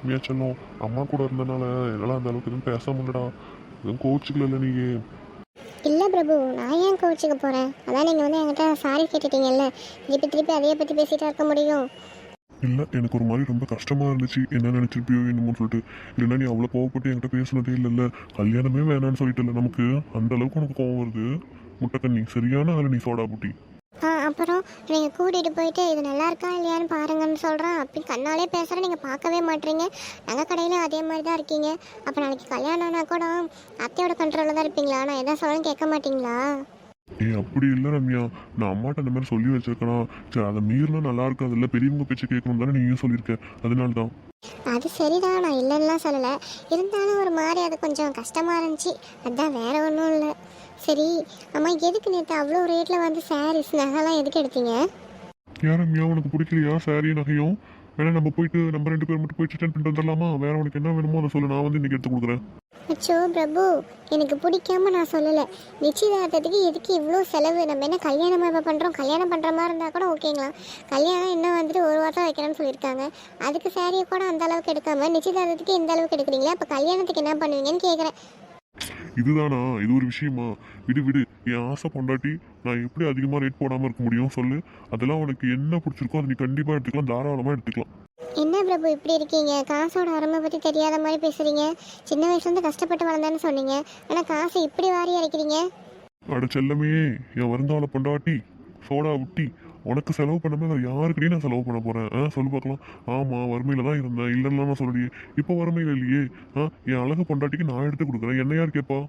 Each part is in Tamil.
ரம்யா செல்லம் அம்மா கூட இருந்தனால என்னால் அந்த அளவுக்கு எதுவும் பேச முடியலடா. எதுவும் கோச்சுக்கல நீயே. இல்லை பிரபு நான் ஏன் கோவிச்சுக்க போகிறேன் அதான் நீங்கள் வந்து என்கிட்ட சாரி கேட்டுட்டீங்கல்ல. திருப்பி திருப்பி அதையே பற்றி பேசிகிட்டா இருக்க முடியும். இல்லை எனக்கு ஒரு மாதிரி ரொம்ப கஷ்டமா இருந்துச்சு. என்ன நினைச்சிருப்பியோ என்னமோன்னு சொல்லிட்டு. இல்லைன்னா நீ அவ்வளோ கோவப்பட்டு என்கிட்ட பேசுனதே இல்லைல்ல. கல்யாணமே வேணாம்னு சொல்லிட்டு நமக்கு. அந்த அளவுக்கு உனக்கு கோவம் வருது. முட்டைக்கண்ணி சரியான ஆளு நீ சோடா புட்டி. அப்புறம் நீங்கள் கூட்டிகிட்டு போயிட்டு இது நல்லா இருக்கா இல்லையான்னு பாருங்கன்னு சொல்கிறேன் அப்படி கண்ணாலே பேசுகிறேன் நீங்கள் பார்க்கவே மாட்டீங்க. நகை கடையிலும் அதே மாதிரி தான் இருக்கீங்க. அப்போ நாளைக்கு கல்யாணம்னா கூட அத்தையோட கண்ட்ரோலில் தான் இருப்பீங்களா? நான் எதா சொல்லும் கேட்க மாட்டீங்களா? ஏய் அப்படி இல்லை ரம்யா. நான் அம்மாட்ட அந்த மாதிரி சொல்லி வச்சிருக்கேனா. சரி அதை மீறினா நல்லா இருக்காது இல்லை? பெரியவங்க பேச்சு கேட்கணும் தானே நீயும் சொல்லியிருக்க. அதனால தான் அது சரிதான். நான் இல்லைன்னுலாம் சொல்லலை. இருந்தாலும் ஒரு மாதிரி அது கொஞ்சம் கஷ்டமாக இருந்துச்சு. அதான் வேற ஒன்றும் இல்லை. சரி அம்மா எதுக்கு நேற்று அவ்வளோ ரேட்டில் வந்து சாரீஸ் நகைலாம் எதுக்கு எடுத்தீங்க? ரம்யா உனக்கு பிடிக்கலையா சாரி நகையும்? வேணா நம்ம போயிட்டு நம்ம ரெண்டு பேர் மட்டும் போயிட்டு ரிட்டர்ன் பண்ணிட்டு வந்துடலாமா? வேற உனக்கு என்ன வேணுமோ அதை சொல்லு நான் வந்து இன்னைக்கு எடுத்து கொடுக்குறேன். அச்சோ பிரபு எனக்கு பிடிக்காம நான் சொல்லலை. நிச்சயதார்த்தத்துக்கு எதுக்கு இவ்வளோ செலவு? நம்ம என்ன கல்யாணம் இப்போ பண்ணுறோம் கல்யாணம் பண்ணுற மாதிரி இருந்தால் கூட ஓகேங்களா கல்யாணம் இன்னும் வந்துட்டு ஒரு வாரம் வைக்கிறேன்னு சொல்லியிருக்காங்க. அதுக்கு சாரியை கூட அந்த அளவுக்கு எடுக்காம நிச்சயதார்த்தத்துக்கு இந்த அளவுக்கு எடுக்கிறீங்களா? அப்போ கல்யாணத்துக்கு என்ன பண்ணுவீங்கன்னு கேட்குறேன் இதுதானா? இது ஒரு விஷயமா? விடு விடு. என் ஆசை பொண்டாட்டி நான் எப்படி அதிகமாக ரேட் போடாமல் இருக்க முடியும் சொல்லு. அதெல்லாம் உனக்கு என்ன பிடிச்சிருக்கோ அதை நீ கண்டிப்பாக எடுத்துக்கலாம். தாராளமாக எடுத்துக்கலாம். என்ன பிரபு இப்படி இருக்கீங்க? காசோட அருமை பற்றி தெரியாத மாதிரி பேசுகிறீங்க சின்ன வயசுலேருந்து கஷ்டப்பட்டு வளர்ந்தேன்னு சொன்னீங்க. ஆனால் காசை இப்படி வாரி இறைக்கிறீங்க அட செல்லமே என் வருங்கால பொண்டாட்டி சோடா விட்டி உனக்கு செலவு பண்ணாமல் வேறு யாருக்கிட்டையும் நான் செலவு பண்ண போகிறேன் ஆ சொல்லி பார்க்கலாம். ஆமாம் வறுமையில் தான் இருந்தேன். இல்லைன்னா நான் சொல்லலையே. இப்போ வறுமையில் இல்லையே. ஆ என் அழகு பொண்டாட்டிக்கு நான் எடுத்து கொடுக்குறேன். என்ன யார் கேட்பா?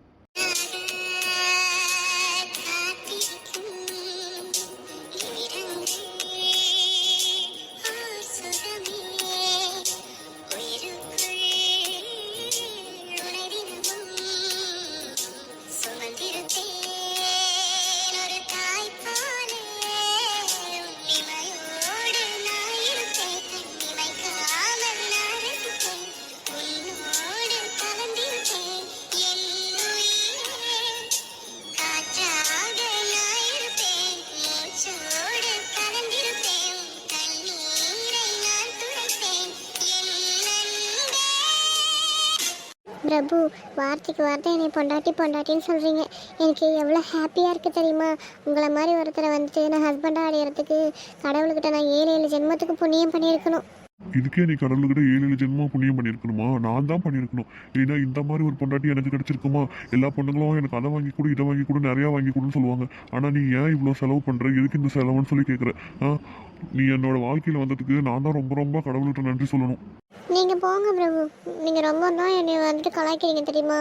பிரபு வார்த்தைக்கு வார்த்தை என்னை பொண்டாட்டி பொண்டாட்டின்னு சொல்கிறீங்க எனக்கு எவ்வளோ ஹாப்பியாக இருக்குது தெரியுமா? உங்களை மாதிரி ஒருத்தரை வந்துட்டு நான் ஹஸ்பண்டாக அடையிறதுக்கு கடவுள்கிட்ட நான் ஏழு ஏழு ஜென்மத்துக்கு புண்ணியம் பண்ணியிருக்கணும். இதுக்கே நீ கடவுள்கிட்ட ஏழு ஏழு ஜென்மம் புண்ணியம் பண்ணியிருக்கணுமா? நான் தான் பண்ணியிருக்கணும். ஏன்னா இந்த மாதிரி ஒரு பொண்டாட்டி எனக்கு கிடச்சிருக்குமா? எல்லா பொண்ணுங்களும் எனக்கு அதை வாங்கி கொடு இதை வாங்கி கொடு நிறையா வாங்கி கொடுன்னு சொல்லுவாங்க. ஆனால் நீ ஏன் இவ்வளோ செலவு பண்ணுற எதுக்கு இந்த செலவுன்னு சொல்லி கேட்குற நீ என்னோட வாழ்க்கையில் வந்ததுக்கு நான் தான் ரொம்ப ரொம்ப கடவுள்கிட்ட நன்றி சொல்லணும். போங்க பிரபு. நீங்கள் ரொம்ப தான் என்னை வந்துட்டு கலாய்க்கிறீங்க தெரியுமா?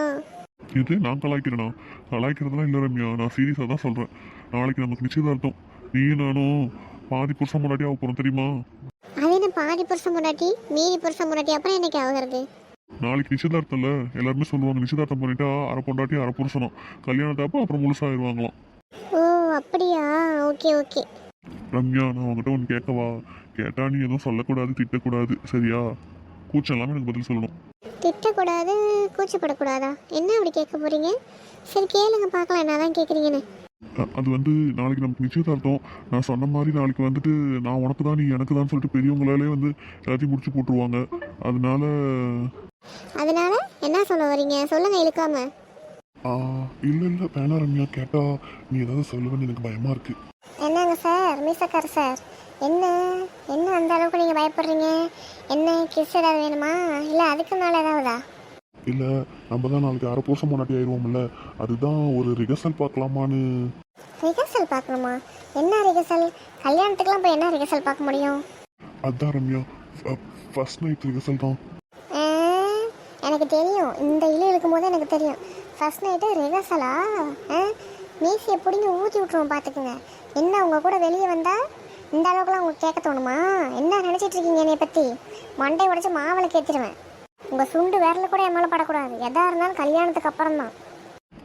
இது நான் கலாய்க்கிறேனா? கலாய்க்கிறதுலாம் இல்லை ரம்யா. நான் சீரியஸாக தான் சொல்கிறேன் நாளைக்கு நமக்கு நிச்சயதார்த்தம். நீ நானும் பாதி புருஷன் முன்னாடி ஆக போகிறோம் தெரியுமா? அது என்ன பாதி புருஷன் முன்னாடி மீதி புருஷன் முன்னாடி அப்புறம் என்னைக்கு ஆகுறது? நாளைக்கு நிச்சயதார்த்தம்ல எல்லாருமே சொல்லுவாங்க நிச்சயதார்த்தம் பண்ணிட்டா அரை பொண்டாட்டி அரை புருஷனும். கல்யாணத்தை அப்போ அப்புறம் முழுசாயிருவாங்களாம். ஓ அப்படியா? Okay okay. ரம்யா நான் உங்ககிட்ட ஒன்று கேட்கவா? கேட்டா நீ எதுவும் சொல்லக்கூடாது திட்டக்கூடாது. சரியா? கூச்சம் இல்லாமல் எனக்கு பதில் சொல்லணும். திட்டக்கூடாது கூச்சப்படக்கூடாதா? என்ன அப்படி கேட்க போறீங்க? சரி கேளுங்க பார்க்கலாம் என்ன தான் கேட்குறீங்கன்னு அது வந்து நாளைக்கு நமக்கு நிச்சயதார்த்தம். நான் சொன்ன மாதிரி நாளைக்கு வந்துட்டு நான் உனக்கு தான் நீ எனக்கு தான் சொல்லிட்டு பெரியவங்களாலே வந்து எல்லாத்தையும் முடிச்சு போட்டுருவாங்க. அதனால அதனால என்ன சொல்ல வரீங்க சொல்லுங்க இழுக்காம. இல்ல இல்ல வேணாம் ரம்யா கேட்டா நீ ஏதாவது சொல்லுவேன்னு எனக்கு பயமா இருக்கு. என்னங்க சார்? மீசக்கார் சார். என்ன? என்ன அந்த அளவுக்கு நீங்கள் பயப்படுறீங்க? என்ன கிஸ் ஏதாவது வேணுமா? இல்லை அதுக்கு மேலே ஏதாவதா? இல்ல நம்ம தான் நாளைக்கு அரை வருஷம் முன்னாடி ஆயிடுவோம்ல அதுதான் ஒரு ரிஹர்சல் பார்க்கலாமான்னு. ரிஹர்சல் பார்க்கணுமா? என்ன ரிஹர்சல் கல்யாணத்துக்குலாம் போய் என்ன ரிஹர்சல் பார்க்க முடியும்? அதான் ரம்யா ஃபர்ஸ்ட் நைட் ரிஹர்சல் தான். எனக்கு தெரியும். இந்த இழு இருக்கும் போது எனக்கு தெரியும். ஃபர்ஸ்ட் நைட்டு ரிஹர்சலா மீசியை பிடிங்கி ஊற்றி விட்ருவோம் பார்த்துக்குங்க என்ன உங்க கூட வெளியே வந்தா இந்த அளவுக்குலாம் உங்களுக்கு கேட்க தோணுமா? என்ன நினச்சிட்டு இருக்கீங்க என்னை பற்றி மண்டை உடைச்சு மாவில் கேத்திடுவேன் உங்கள் சுண்டு விரல கூட என் மேலே படக்கூடாது. எதா இருந்தாலும் கல்யாணத்துக்கு அப்புறம் தான்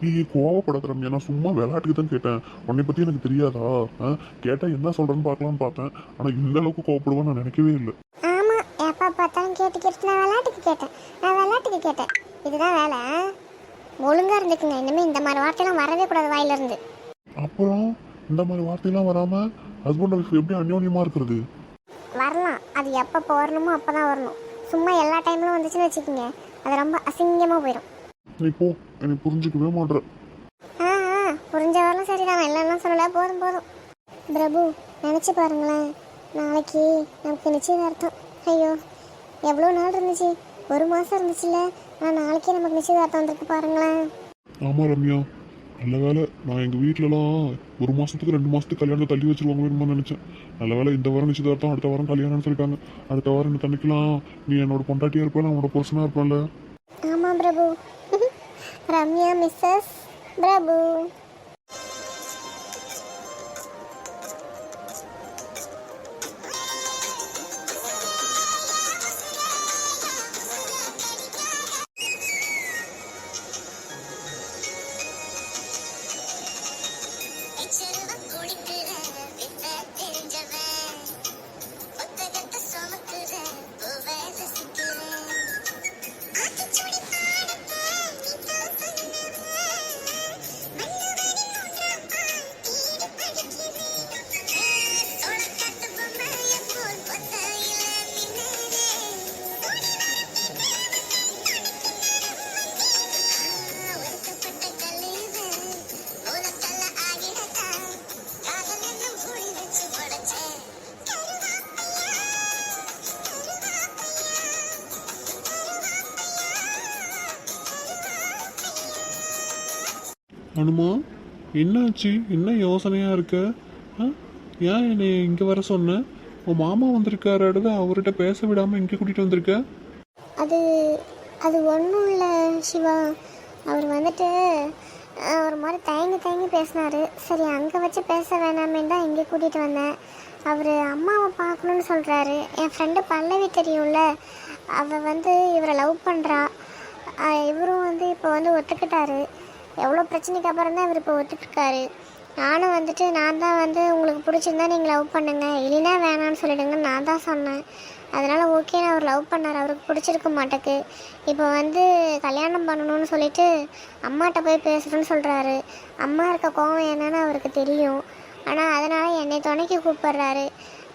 நீ கோவப்படாத ரம்யா. நான் சும்மா விளையாட்டுக்கு தான் கேட்டேன். உன்னை பத்தி எனக்கு தெரியாதா? ஆ? கேட்டா என்ன சொல்றேன்னு பார்க்கலாம்னு பார்த்தேன். ஆனா இந்த அளவுக்கு கோவப்படுவேன்னு நான் நினைக்கவே இல்லை. ஆமாம் எப்போ பார்த்தாலும் கேட்டு கேட்டு நான் விளையாட்டுக்கு கேட்டேன். நான் விளையாட்டுக்கு கேட்டேன். இதுதான் வேலை. ஆ? ஒழுங்கா இருந்துக்குங்க. இனிமேல் இந்த மாதிரி வார்த்தைலாம் வரவே கூடாது வாயிலிருந்து. அப்புறம் இந்த மாதிரி வார்த்தையெல்லாம் வராம ஹஸ்பண்ட் ஒய்ஃப் எப்படி அந்யோன்யமா இருக்கிறது? வரலாம். அது எப்போ வரணுமோ அப்போ தான் வரணும். சும்மா எல்லா டைம்லும் வந்துச்சுன்னு வச்சுக்கோங்க. அது ரொம்ப அசிங்கமாக போயிடும் நீ போ. எனக்கு புரிஞ்சுக்கவே மாட்டேன் ஆ ஆ. புரிஞ்ச வரலாம் சரி நான் இல்லைன்னா சொல்லல. போதும் போதும். பிரபு நினச்சி பாருங்களேன். நாளைக்கு நமக்கு நிச்சயதார்த்தம் ஐயோ எவ்வளோ நாள் இருந்துச்சு? ஒரு மாதம் இருந்துச்சுல்ல. ஆனால் நாளைக்கே நமக்கு நிச்சயதார்த்தம் வந்திருக்கு பாருங்களேன். ஆமாம் ரம்யா. நல்ல வேலை நான் எங்கள் வீட்டிலலாம் ஒரு மாதத்துக்கு ரெண்டு மாதத்துக்கு கல்யாணத்தை தள்ளி வச்சிருவாங்க நினச்சேன். நல்ல வேலை இந்த வாரம் நிச்சயதார்த்தம் அடுத்த வாரம் கல்யாணம்னு சொல்லிட்டாங்க அடுத்த வாரம் என்ன தண்ணிக்கலாம் நீ என்னோட பொண்டாட்டியாக இருப்பேன் நான் உன்னோட புருஷனாக இருப்பேன்ல? ஆமாம் பிரபு. ரம்யா மிஸ்ஸஸ் பிரபு. அனுமா என்னாச்சு? என்ன யோசனையாக இருக்க? ஏன் என்னை இங்கே வர சொன்ன? உன் மாமா வந்திருக்காரு அவர்கிட்ட பேச விடாமல் இங்கே கூட்டிகிட்டு வந்திருக்க? அது அது ஒன்றும் இல்லை சிவா. அவர் வந்துட்டு ஒரு மாதிரி தயங்கி தயங்கி பேசினாரு. சரி அங்கே வச்சு பேச வேணாமேன்னு தான் இங்கே கூட்டிகிட்டு வந்தேன். அவர் அம்மாவை பார்க்கணுன்னு சொல்கிறாரு என் ஃப்ரெண்டு பல்லவி தெரியும்ல அவள் வந்து இவரை லவ் பண்ணுறா இவரும் வந்து இப்போ வந்து ஒத்துக்கிட்டாரு. எவ்வளோ பிரச்சனைக்கு அப்புறம் தான் இவர் இப்போ ஒத்துக்கிட்டாரு நானும் வந்துட்டு நான் தான் வந்து உங்களுக்கு பிடிச்சிருந்தா நீங்கள் லவ் பண்ணுங்க. இல்லைன்னா வேணான்னு சொல்லிடுங்கன்னு நான் தான் சொன்னேன். அதனால் ஓகேன்னு அவர் லவ் பண்ணார். அவருக்கு பிடிச்சிருக்க மாட்டேக்கு. இப்போ வந்து கல்யாணம் பண்ணணும்னு சொல்லிட்டு அம்மாட்ட போய் பேசுகிறேன்னு சொல்கிறாரு அம்மா இருக்க கோவம் என்னன்னு அவருக்கு தெரியும். ஆனால் அதனால் என்னை துணைக்கு கூப்பிடுறாரு.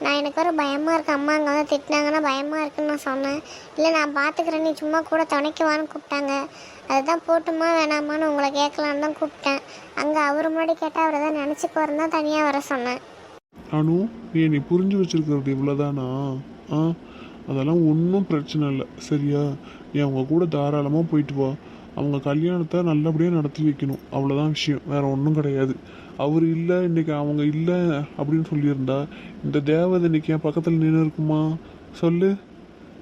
நான் எனக்கு வேறு பயமாக இருக்கு. அம்மா அங்கே வந்து திட்டினாங்கன்னா பயமாக இருக்குன்னு நான் சொன்னேன். இல்லை நான் பார்த்துக்கிறேன் நீ சும்மா கூட துணைக்குவான்னு கூப்பிட்டாங்க. அதுதான் போட்டுமா வேணாமான்னு உங்களை கேட்கலான்னு தான் கூப்பிட்டேன். அங்கே அவர் முன்னாடி கேட்டால் அவரை தான் நினச்சிக்குவாருன்னு தான் தனியாக வர சொன்னேன். அனு நீ என்னை புரிஞ்சு வச்சிருக்கிறது இவ்வளோதானா ஆ அதெல்லாம் ஒன்றும் பிரச்சனை இல்லை. சரியா? நீ அவங்க கூட தாராளமாக போயிட்டு வா. அவங்க கல்யாணத்தை நல்லபடியாக நடத்தி வைக்கணும். அவ்வளோதான் விஷயம். வேற ஒன்றும் கிடையாது. அவர் இல்லை இன்னைக்கு அவங்க இல்லை அப்படின்னு சொல்லியிருந்தா இந்த தேவதை இன்னைக்கு என் பக்கத்தில் நின்று இருக்குமா? சொல்லு.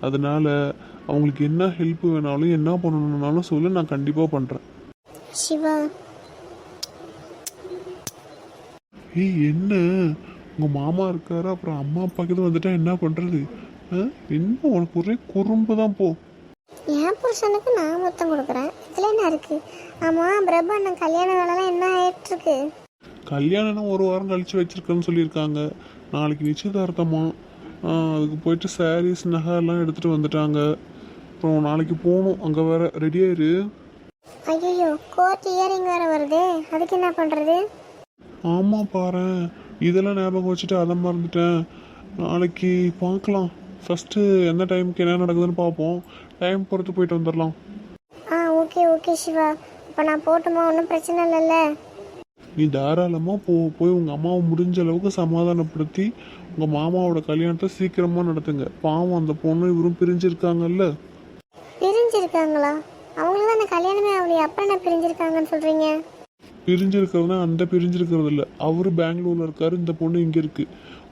அதனால அவங்களுக்கு என்ன ஹெல்ப் வேணாலும் என்ன பண்ணணும்னாலும் சொல்லு நான் கண்டிப்பாக பண்ணுறேன் சிவா. ஏய் என்ன? உங்கள் மாமா இருக்காரு அப்புறம் அம்மா அப்பா கிட்ட வந்துட்டா என்ன பண்ணுறது என்ன? உனக்கு ஒரே குறும்பு தான் போ. என் புருஷனுக்கு நான் மொத்தம் கொடுக்குறேன். இதில் என்ன இருக்குது ஆமாம் பிரபு அண்ணன் கல்யாண வேலைலாம் என்ன ஆயிட்டுருக்கு? கல்யாணம்னா ஒரு வாரம் கழிச்சு வச்சிருக்கேன்னு சொல்லியிருக்காங்க. நாளைக்கு நிச்சயதார்த்தமா? அதுக்கு போயிட்டு சாரீஸ் நகை எல்லாம் எடுத்துகிட்டு வந்துட்டாங்க. அப்புறம் நாளைக்கு போகணும். அங்கே வேற ரெடியாயிரு ஐயோ கோர்ட் இயரிங் வேறு வருது. அதுக்கு என்ன பண்ணுறது ஆமாம் பாரேன். இதெல்லாம் ஞாபகம் வச்சுட்டு அதை மறந்துட்டேன். நாளைக்கு பார்க்கலாம். ஃபஸ்ட்டு எந்த டைமுக்கு என்ன நடக்குதுன்னு பார்ப்போம். டைம் பொறுத்து போயிட்டு வந்துடலாம் ஆ ஓகே ஓகே சிவா. இப்போ நான் போட்டுமா? ஒன்றும் பிரச்சனை இல்லைல்ல. நீ தாராளமாக போ. போய் உங்கள் அம்மாவை முடிஞ்ச அளவுக்கு சமாதானப்படுத்தி உங்கள் மாமாவோட கல்யாணத்தை சீக்கிரமாக நடத்துங்க. பாவம் அந்த பொண்ணு இவரும் பிரிஞ்சிருக்காங்கல்ல. பிரிஞ்சிருக்காங்களா? அவங்களுக்கு தான் கல்யாணமே ஆகலையே. அப்புறம் என்ன பிரிஞ்சிருக்காங்கன்னு சொல்கிறீங்க பிரிஞ்சிருக்கிறதுனா அந்த பிரிஞ்சிருக்கிறது இல்லை அவரு பெங்களூர்ல இருக்காரு இந்த பொண்ணு இங்கே இருக்கு.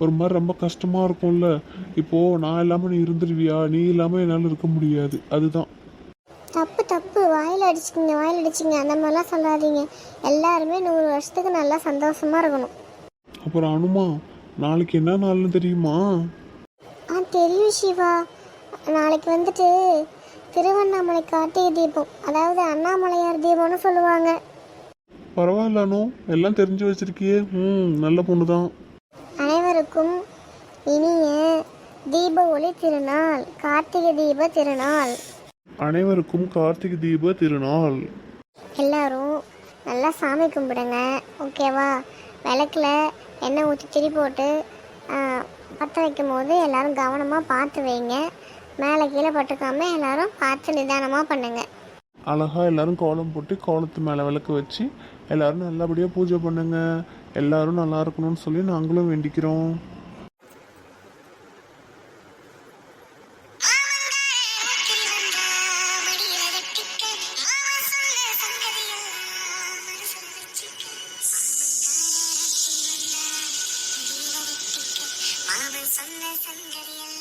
ஒரு மாதிரி ரொம்ப கஷ்டமா இருக்கும்ல. இப்போ நான் இல்லாமல் நீ இருந்துருவியா? நீ இல்லாமல் என்னால் இருக்க முடியாது. அதுதான். தப்பு தப்பு. வாயில் அடிச்சிக்கிங்க வாயில் அடிச்சிங்க அந்த மாதிரிலாம் சொல்லாதீங்க. எல்லாருமே நூறு வருஷத்துக்கு நல்லா சந்தோஷமா இருக்கணும். அப்புறம் அனுமா நாளைக்கு என்ன நாள்னு தெரியுமா? ஆ தெரியும் சிவா நாளைக்கு வந்துட்டு திருவண்ணாமலை கார்த்திகை தீபம் அதாவது அண்ணாமலையார் தீபம்னு சொல்லுவாங்க. பரவாயில்ல அனு எல்லாம் தெரிஞ்சு வச்சிருக்கியே. ம் நல்ல பொண்ணு தான் அனைவருக்கும் இனிய தீப ஒளி திருநாள் கார்த்திகை தீப திருநாள். அனைவருக்கும் கார்த்திகை தீப திருநாள். எல்லாரும் நல்லா சாமி கும்பிடுங்க ஓகேவா? விளக்குல எண்ணெய் ஊற்றி திரி போட்டு பற்ற வைக்கும் போது எல்லாரும் கவனமாக பார்த்து வைங்க. மேலே கீழே பட்டுக்காம எல்லாரும் பார்த்து நிதானமாக பண்ணுங்க. அழகா எல்லாரும் கோலம் போட்டு கோலத்து மேலே விளக்கு வச்சு எல்லாரும் நல்லபடியாக பூஜை பண்ணுங்க. எல்லாரும் நல்லா இருக்கணும்னு சொல்லி நாங்களும் வேண்டிக்கிறோம். சொன்ன சங்கதியா